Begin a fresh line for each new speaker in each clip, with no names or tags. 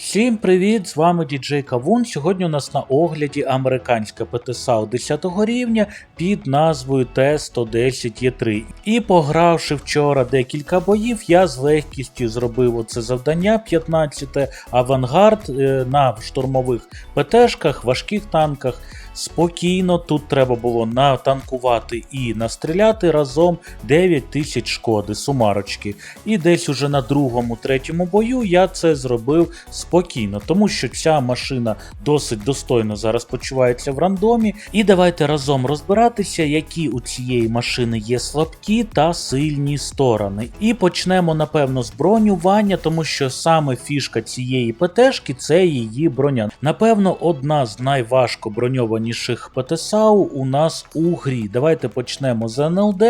Всім привіт! З вами діджей Кавун. Сьогодні у нас на огляді американська ПТСАУ 10 рівня під назвою Т-110Е3. І погравши вчора декілька боїв, я з легкістю зробив оце завдання 15 авангард е, на штурмових ПТшках, важких танках. Спокійно тут треба було натанкувати і настріляти разом 9 тисяч шкоди, сумарочки. І десь уже на другому, третьому бою я це зробив спокійно, тому що ця машина досить достойно зараз почувається в рандомі. І давайте разом розбиратися, які у цієї машини є слабкі та сильні сторони. І почнемо, напевно, з бронювання, тому що саме фішка цієї ПТшки це її броня. Напевно, одна з найважко броньованіших ПТСАУ у нас у грі. Давайте почнемо з НЛД.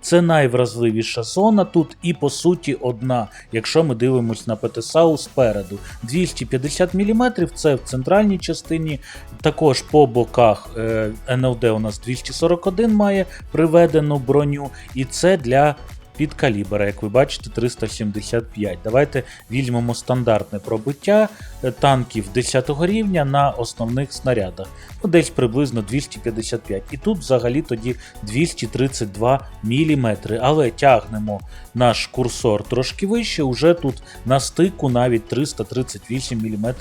Це найвразливіша зона тут, і по суті одна, якщо ми дивимось на ПТСАУ спереду. 250 мм це в центральній частині. Також по боках е, НЛД у нас 241 має приведену броню, і це для підкалібера, як ви бачите, 375. Давайте візьмемо стандартне пробиття е, танків 10 рівня на основних снарядах. Ну, десь приблизно 255. І тут взагалі тоді 232 мм. Але тягнемо наш курсор трошки вище, уже тут на стику навіть 338 мм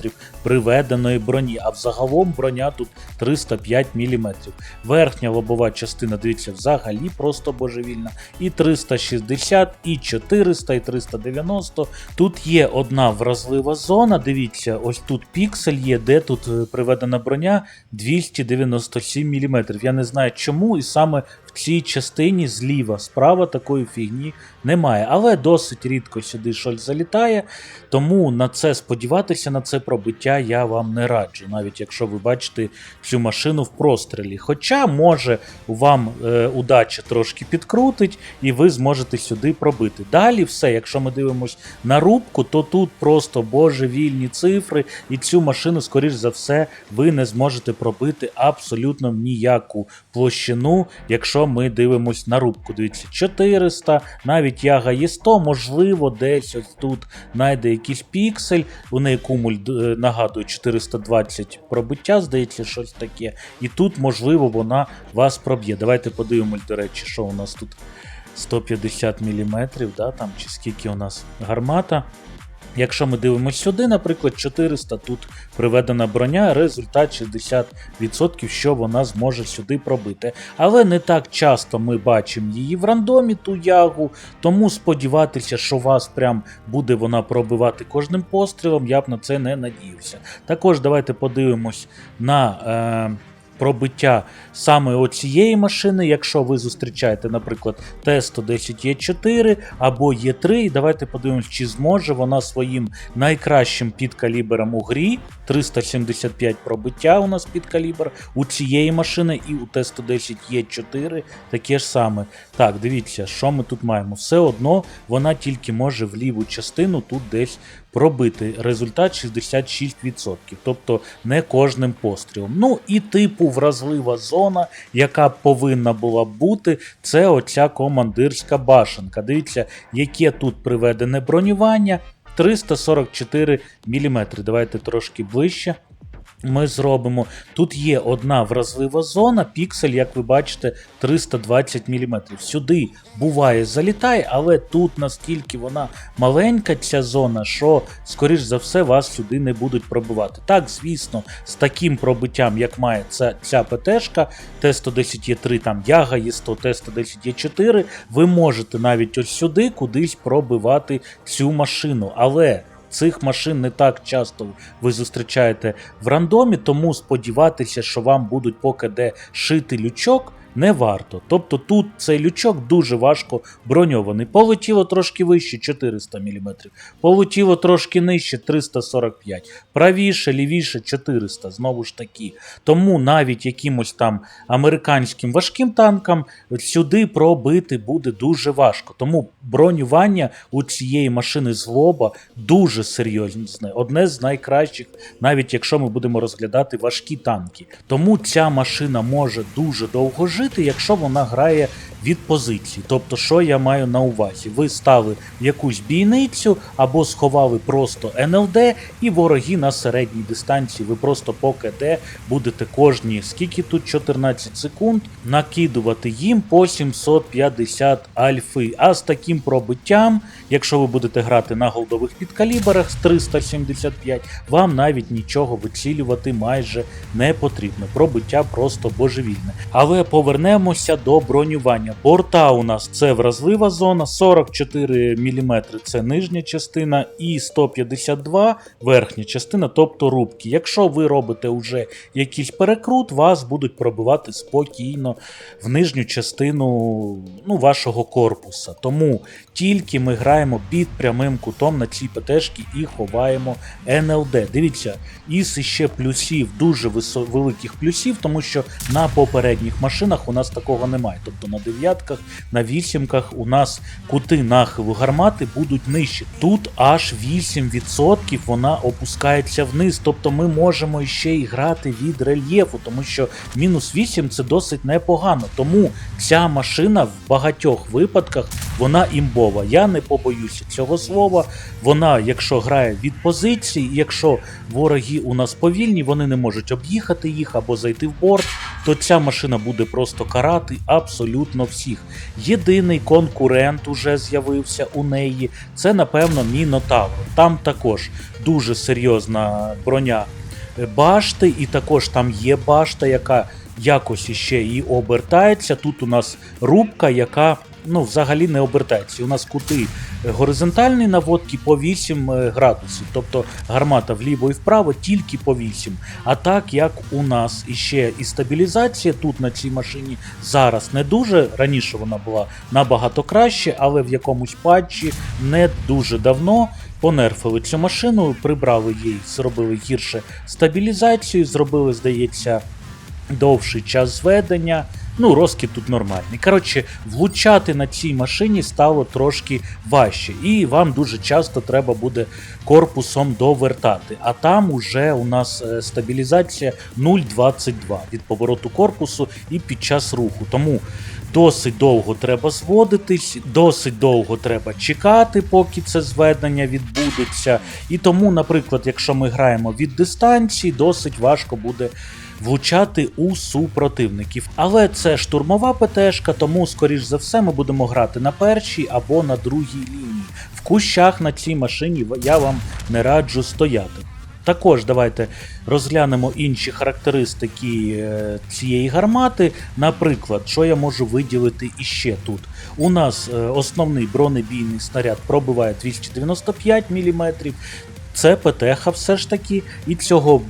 приведеної броні, а взагалом броня тут 305 мм. Верхня лобова частина, дивіться, взагалі просто божевільна. І 360, і 400, і 390. Тут є одна вразлива зона. Дивіться, ось тут піксель є, де тут е, приведена броня 297 мм. Я не знаю чому, і саме цій частині зліва, справа такої фігні немає. Але досить рідко сюди щось залітає. Тому на це сподіватися, на це пробиття я вам не раджу, навіть якщо ви бачите цю машину в прострілі. Хоча може вам е, удача трошки підкрутить, і ви зможете сюди пробити. Далі все, якщо ми дивимось на рубку, то тут просто божевільні цифри, і цю машину, скоріш за все, ви не зможете пробити абсолютно ніяку площину, якщо ми дивимось на рубку. Дивіться, 400, навіть яга є 100, можливо, десь ось тут знайде якийсь піксель. У неї кумуль нагадує 420 пробиття, здається, щось таке. І тут, можливо, вона вас проб'є. Давайте подивимось, до речі, що у нас тут 150 мм, да, там, чи скільки у нас гармата. Якщо ми дивимося сюди, наприклад, 400, тут приведена броня, результат 60%, що вона зможе сюди пробити. Але не так часто ми бачимо її в рандомі, ту ягу, тому сподіватися, що вас прям буде вона пробивати кожним пострілом, я б на це не надіявся. Також давайте подивимось на. Е- Пробиття саме оцієї машини, якщо ви зустрічаєте, наприклад, Т-110Е4 або Е3, і давайте подивимось, чи зможе вона своїм найкращим підкалібером у грі 375 пробиття у нас підкалібр у цієї машини і у Т-110Е4 таке ж саме. Так, дивіться, що ми тут маємо. Все одно вона тільки може в ліву частину тут десь пробити. Результат 66%, тобто не кожним пострілом. Ну і типу вразлива зона, яка повинна була бути, це оця командирська башенка. Дивіться, яке тут приведене бронювання. 344 мм. Давайте трошки ближче. Ми зробимо. Тут є одна вразлива зона, піксель, як ви бачите, 320 мм. Сюди буває залітає, але тут наскільки вона маленька, ця зона, що, скоріш за все, вас сюди не будуть пробивати. Так, звісно, з таким пробиттям, як має ця, ця ПТшка, Т-110Е3, там Яга є 100, Т-110Е4, ви можете навіть ось сюди кудись пробивати цю машину. Але. Цих машин не так часто ви зустрічаєте в рандомі, тому сподіватися, що вам будуть поки де шити лючок, не варто. Тобто тут цей лючок дуже важко броньований. Полетіло трошки вище 400 мм, полетіло трошки нижче 345, правіше, лівіше 400, знову ж таки. Тому навіть якимось там американським важким танкам сюди пробити буде дуже важко. Тому бронювання у цієї машини злоба дуже серйозне, одне з найкращих, навіть якщо ми будемо розглядати важкі танки. Тому ця машина може дуже довго жити. Говорити, якщо вона грає від позиції. Тобто, що я маю на увазі? Ви стали якусь бійницю або сховали просто НЛД, і вороги на середній дистанції. Ви просто по КД будете кожні, скільки тут 14 секунд, накидувати їм по 750 альфи. А з таким пробиттям, якщо ви будете грати на голдових підкаліберах з 375, вам навіть нічого вицілювати майже не потрібно. Пробиття просто божевільне. Але повернемося до бронювання. Борта у нас це вразлива зона, 44 мм це нижня частина, і 152 верхня частина, тобто рубки. Якщо ви робите вже якийсь перекрут, вас будуть пробивати спокійно в нижню частину ну, вашого корпуса. Тому тільки ми граємо під прямим кутом на цій ПТшки і ховаємо НЛД. Дивіться, із ще плюсів, дуже висо- великих плюсів, тому що на попередніх машинах у нас такого немає. Тобто на дев'ятках, на вісімках у нас кути нахилу гармати будуть нижчі. Тут аж 8% вона опускається вниз. Тобто ми можемо ще й грати від рельєфу, тому що мінус 8 це досить непогано. Тому ця машина в багатьох випадках вона імбова. Я не побоюся цього слова. Вона, якщо грає від позиції, якщо вороги у нас повільні, вони не можуть об'їхати їх або зайти в борт, то ця машина буде просто карати абсолютно всіх. Єдиний конкурент уже з'явився у неї. Це, напевно, Мінотавр. Там також дуже серйозна броня башти, і також там є башта, яка якось іще і обертається. Тут у нас рубка, яка ну, взагалі не обертається. У нас кути горизонтальні наводки по 8 е, градусів, тобто гармата вліво і вправо тільки по 8. А так як у нас іще і стабілізація тут на цій машині зараз не дуже. Раніше вона була набагато краще, але в якомусь патчі не дуже давно. Понерфили цю машину, прибрали їй, зробили гірше стабілізацію, зробили, здається, довший час зведення. Ну, розкид тут нормальний. Коротше, влучати на цій машині стало трошки важче, і вам дуже часто треба буде корпусом довертати. А там уже у нас е, стабілізація 0,22 від повороту корпусу і під час руху. Тому досить довго треба зводитись, досить довго треба чекати, поки це зведення відбудеться. І тому, наприклад, якщо ми граємо від дистанції, досить важко буде влучати у супротивників. Але це штурмова ПТшка, тому, скоріш за все, ми будемо грати на першій або на другій лінії. В кущах на цій машині я вам не раджу стояти. Також давайте розглянемо інші характеристики е, цієї гармати. Наприклад, що я можу виділити іще тут. У нас е, основний бронебійний снаряд пробиває 295 мм. Це ПТХ все ж таки, і цього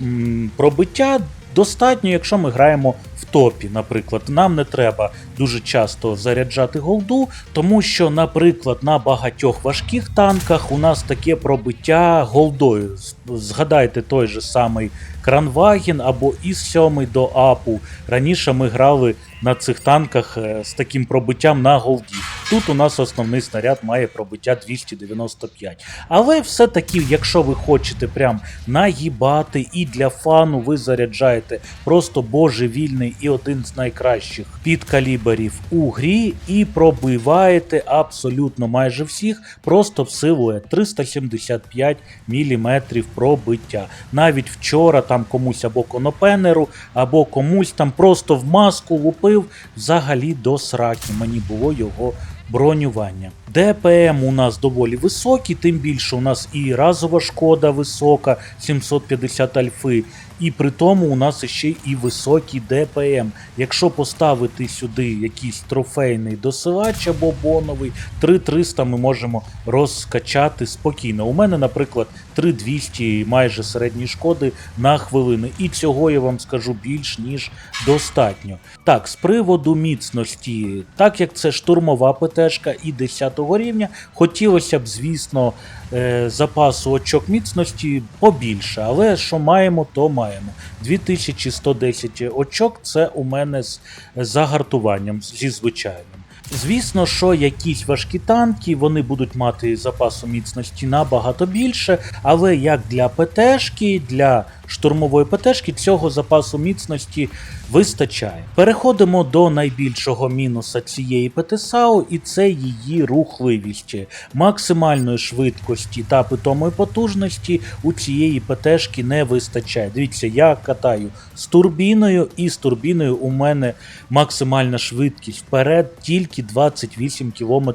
пробиття достатньо, якщо ми граємо в топі. Наприклад, нам не треба дуже часто заряджати голду, тому що, наприклад, на багатьох важких танках у нас таке пробиття голдою. Згадайте той же самий Кранваген або із 7 до Апу. Раніше ми грали на цих танках е, з таким пробиттям на голді. Тут у нас основний снаряд має пробиття 295. Але все-таки, якщо ви хочете прям наїбати і для фану ви заряджаєте просто божевільний і один з найкращих підкаліберів у грі, і пробиваєте абсолютно майже всіх, просто в силу 375 мм пробиття. Навіть вчора там комусь або конопенеру, або комусь там просто в маску лупив взагалі до сраки. Мені було його бронювання. ДПМ у нас доволі високий, тим більше у нас і разова шкода висока, 750 альфи, і при тому у нас ще і високий ДПМ. Якщо поставити сюди якийсь трофейний досилач або боновий, 3300 ми можемо розкачати спокійно. У мене, наприклад, 3200 майже середньої шкоди на хвилину. І цього я вам скажу більш ніж достатньо. Так, з приводу міцності, так як це штурмова ПТшка і 10 рівня, хотілося б, звісно, е, запасу очок міцності побільше, але що маємо, то маємо. 2110 очок це у мене з загартуванням зі звичайним. Звісно, що якісь важкі танки вони будуть мати запасу міцності набагато більше, але як для ПТшки, для штурмової ПТшки цього запасу міцності вистачає. Переходимо до найбільшого мінуса цієї ПТСАУ, і це її рухливість. Максимальної швидкості та питомої потужності у цієї ПТшки не вистачає. Дивіться, я катаю з турбіною, і з турбіною у мене максимальна швидкість вперед тільки 28 км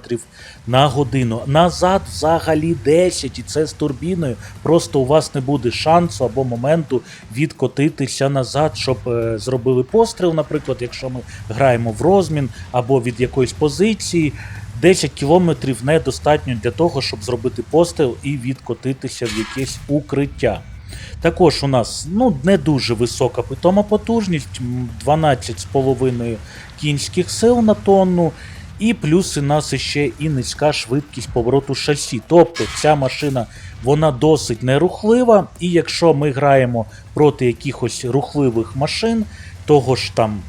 на годину. Назад взагалі 10, і це з турбіною. Просто у вас не буде шансу або моменту відкотитися назад, щоб е, зробили постріл, наприклад, якщо ми граємо в розмін або від якоїсь позиції. 10 кілометрів недостатньо для того, щоб зробити постріл і відкотитися в якесь укриття. Також у нас ну, не дуже висока питома потужність, 12,5 кінських сил на тонну. І плюс у нас ще і низька швидкість повороту шасі. Тобто ця машина вона досить нерухлива, і якщо ми граємо проти якихось рухливих машин, того ж там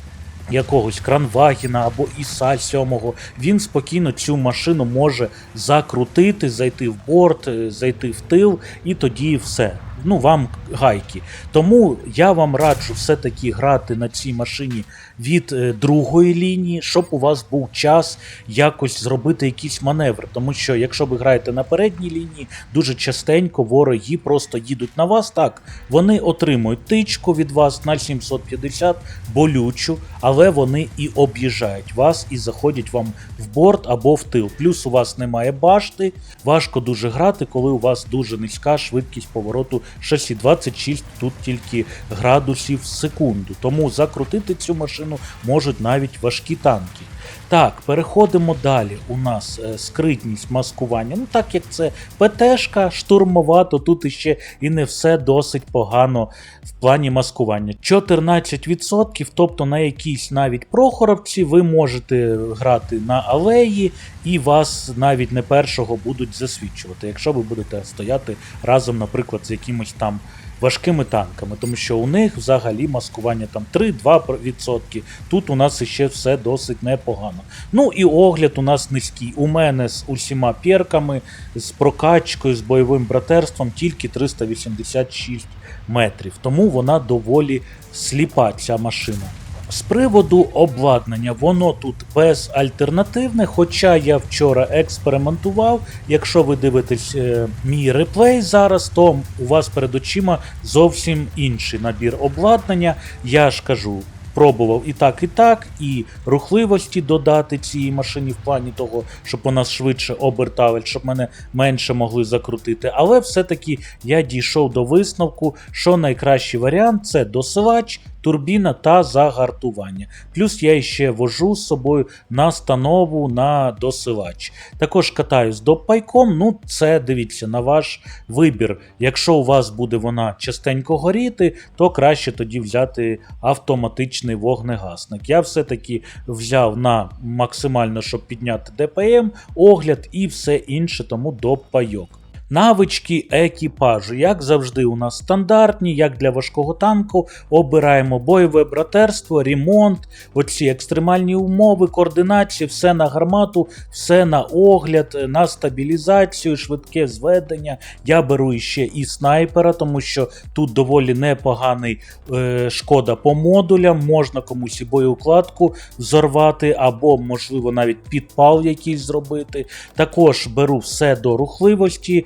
якогось Кранвагіна або Іса 7, він спокійно цю машину може закрутити, зайти в борт, е, зайти в тил, і тоді все. Ну, вам гайки. Тому я вам раджу все-таки грати на цій машині від е, другої лінії, щоб у вас був час якось зробити якийсь маневр. Тому що якщо ви граєте на передній лінії, дуже частенько вороги просто їдуть на вас. Так, вони отримують тичку від вас на 750 болючу, але вони і об'їжджають вас і заходять вам в борт або в тил. Плюс у вас немає башти. Важко дуже грати, коли у вас дуже низька швидкість повороту шасі. 26 тут тільки градусів в секунду. Тому закрутити цю машину можуть навіть важкі танки. Так, переходимо далі. У нас е, скритність маскування. Ну так як це ПТшка штурмова, то тут іще і не все досить погано в плані маскування. 14%, тобто на якійсь навіть прохоровці ви можете грати на алеї, і вас навіть не першого будуть засвідчувати, якщо ви будете стояти разом, наприклад, з якимось там важкими танками, тому що у них взагалі маскування там 3-2%. Тут у нас ще все досить непогано. Ну і огляд у нас низький. У мене з усіма перками, з прокачкою, з бойовим братерством тільки 386 метрів. Тому вона доволі сліпа, ця машина. З приводу обладнання, воно тут безальтернативне, хоча я вчора експериментував. Якщо ви дивитесь е, мій реплей зараз, то у вас перед очима зовсім інший набір обладнання. Я ж кажу, пробував і так, і так, і рухливості додати цій машині в плані того, щоб вона швидше обертала, щоб мене менше могли закрутити. Але все-таки я дійшов до висновку, що найкращий варіант це досилач. Турбіна та загартування. Плюс я ще вожу з собою настанову на досилач. Також катаюсь допайком, ну це дивіться на ваш вибір. Якщо у вас буде вона частенько горіти, то краще тоді взяти автоматичний вогнегасник. Я все-таки взяв на максимально, щоб підняти ДПМ, огляд і все інше, тому допайок. Навички екіпажу, як завжди, у нас стандартні, як для важкого танку. Обираємо бойове братерство, ремонт, оці екстремальні умови, координації, все на гармату, все на огляд, на стабілізацію, швидке зведення. Я беру іще і снайпера, тому що тут доволі непоганий е, шкода по модулям. Можна комусь і боєукладку взорвати, або, можливо, навіть підпал якийсь зробити. Також беру все до рухливості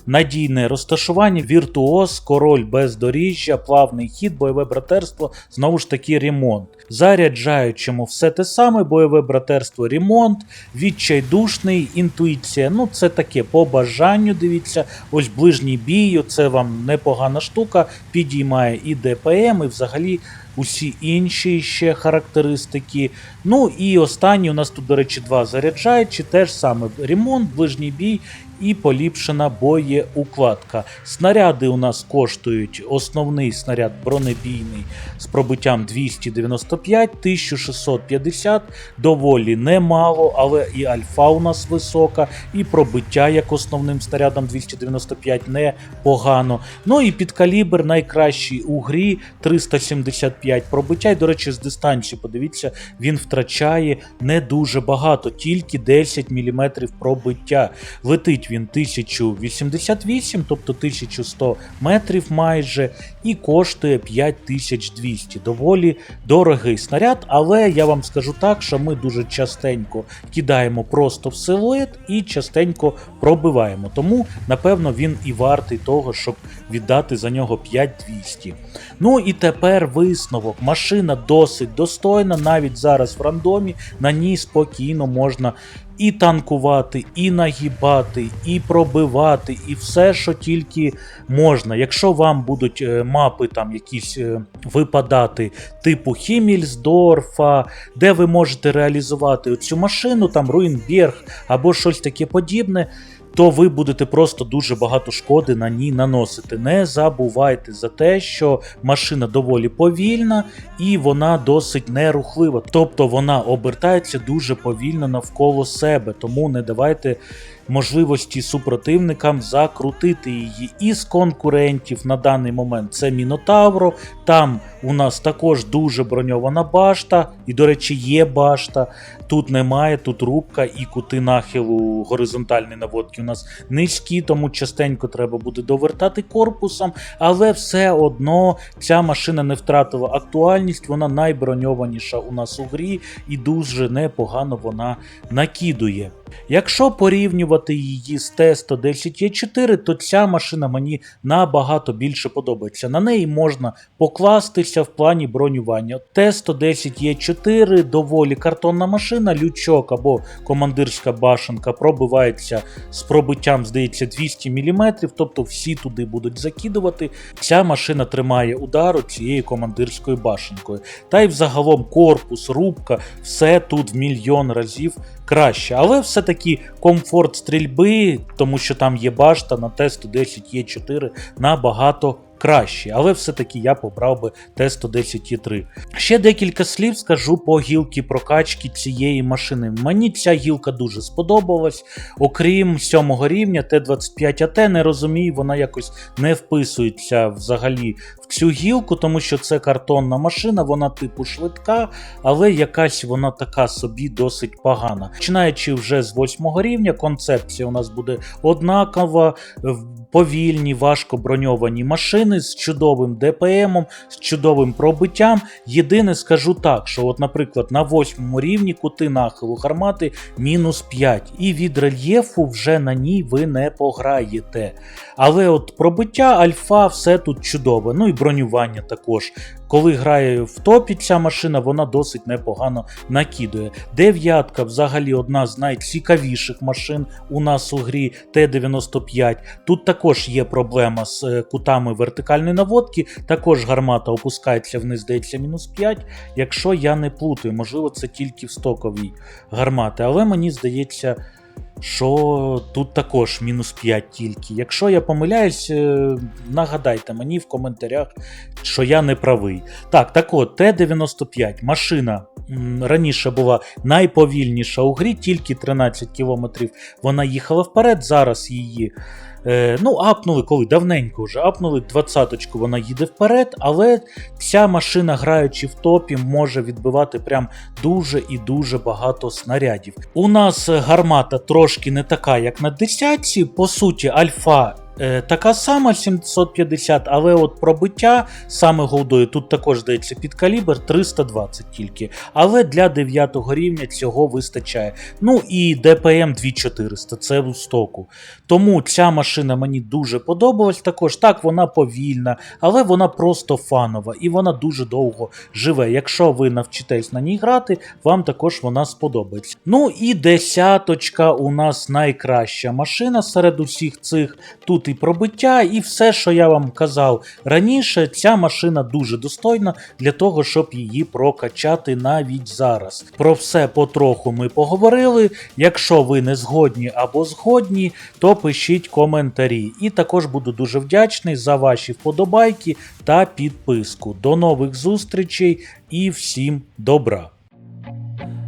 надійне розташування, віртуоз, король бездоріжжя, плавний хід, бойове братерство, знову ж таки ремонт. Заряджаючому все те саме, бойове братерство, ремонт, відчайдушний, інтуїція. Ну, це таке по бажанню. Дивіться, ось ближній бій, це вам непогана штука, підіймає і ДПМ, і взагалі. Усі інші ще характеристики. Ну і останні у нас тут, до речі, два заряджаючі, теж саме ремонт, ближній бій і поліпшена укладка. Снаряди у нас коштують основний снаряд бронебійний з пробиттям 295, 1650, доволі немало, але і альфа у нас висока, і пробиття як основним снарядом 295 непогано. Ну і під калібр найкращий у грі 375 пробиття. І, до речі, з дистанції, подивіться, він втрачає не дуже багато, тільки 10 мм пробиття. Летить він 1088, тобто 1100 метрів майже, і коштує 5200. Доволі дорогий снаряд, але я вам скажу так, що ми дуже частенько кидаємо просто в силует і частенько пробиваємо. Тому, напевно, він і вартий того, щоб віддати за нього 5200. Ну і тепер висновок. Машина досить достойна, навіть зараз в рандомі на ній спокійно можна і танкувати, і нагибати, і пробивати, і все, що тільки можна. Якщо вам будуть е, мапи там якісь е, випадати, типу Хімільсдорфа, де ви можете реалізувати цю машину, там Руїнберг або щось таке подібне. То ви будете просто дуже багато шкоди на ній наносити. Не забувайте за те, що машина доволі повільна і вона досить нерухлива. Тобто вона обертається дуже повільно навколо себе, тому не давайте можливості супротивникам закрутити її. Із конкурентів на даний момент це Мінотавро. Там у нас також дуже броньована башта, і, до речі, є башта. Тут немає, тут рубка і кути нахилу горизонтальної наводки у нас низькі, тому частенько треба буде довертати корпусом, але все одно ця машина не втратила актуальність, вона найброньованіша у нас у грі і дуже непогано вона накидує. Якщо порівнювати її з Т-110Е4, то ця машина мені набагато більше подобається. На неї можна покластися в плані бронювання. Т-110Е4 доволі картонна машина, лючок або командирська башенка пробивається з пробиттям, здається, 200 мм, тобто всі туди будуть закидувати. Ця машина тримає удару цією командирською башенкою. Та й взагалом корпус, рубка, все тут в мільйон разів краще. Але все-таки комфорт стрільби, тому що там є башта на Т-110Е4 набагато краще. Але все-таки я побрав би Т-110Е3. Ще декілька слів скажу по гілки прокачки цієї машини. Мені ця гілка дуже сподобалась. Окрім сьомого рівня, Т-25АТ, не розумію, вона якось не вписується взагалі в цю гілку, тому що це картонна машина, вона типу швидка, але якась вона така собі досить погана. Починаючи вже з восьмого рівня, концепція у нас буде однакова, повільні, важко броньовані машини з чудовим ДПМом, з чудовим пробиттям. Єдине скажу так, що, от, наприклад, на восьмому рівні кути нахилу гармати мінус 5, і від рельєфу вже на ній ви не пограєте. Але от пробиття альфа, все тут чудове. Ну і бронювання також. Коли грає в топі ця машина, вона досить непогано накидує. Дев'ятка взагалі одна з найцікавіших машин у нас у грі Т-95. Тут також є проблема з е, кутами вертикальної наводки. Також гармата опускається вниз, здається, мінус 5. Якщо я не плутаю, можливо, це тільки в стоковій гармати, але мені здається. Що тут також мінус 5 тільки. Якщо я помиляюсь, е, нагадайте мені в коментарях, що я не правий. Так, так от, Т-95 машина раніше була найповільніша у грі, тільки 13 км вона їхала вперед. Зараз її. Е, ну, апнули коли давненько вже апнули двадцяточку, вона їде вперед, але ця машина, граючи в топі, може відбивати прям дуже і дуже багато снарядів. У нас гармата трошки не така, як на десятці. По суті, альфа. Е, Така сама 750, але от пробиття саме голдою тут також здається під калібр 320 тільки. Але для 9 рівня цього вистачає. Ну і ДПМ 2400, це в стоку. Тому ця машина мені дуже подобалась. Також так, вона повільна, але вона просто фанова і вона дуже довго живе. Якщо ви навчитесь на ній грати, вам також вона сподобається. Ну і десяточка у нас найкраща машина серед усіх цих. Тут лютий пробиття, і все, що я вам казав раніше, ця машина дуже достойна для того, щоб її прокачати навіть зараз. Про все потроху ми поговорили. Якщо ви не згодні або згодні, то пишіть коментарі. І також буду дуже вдячний за ваші вподобайки та підписку. До нових зустрічей і всім добра!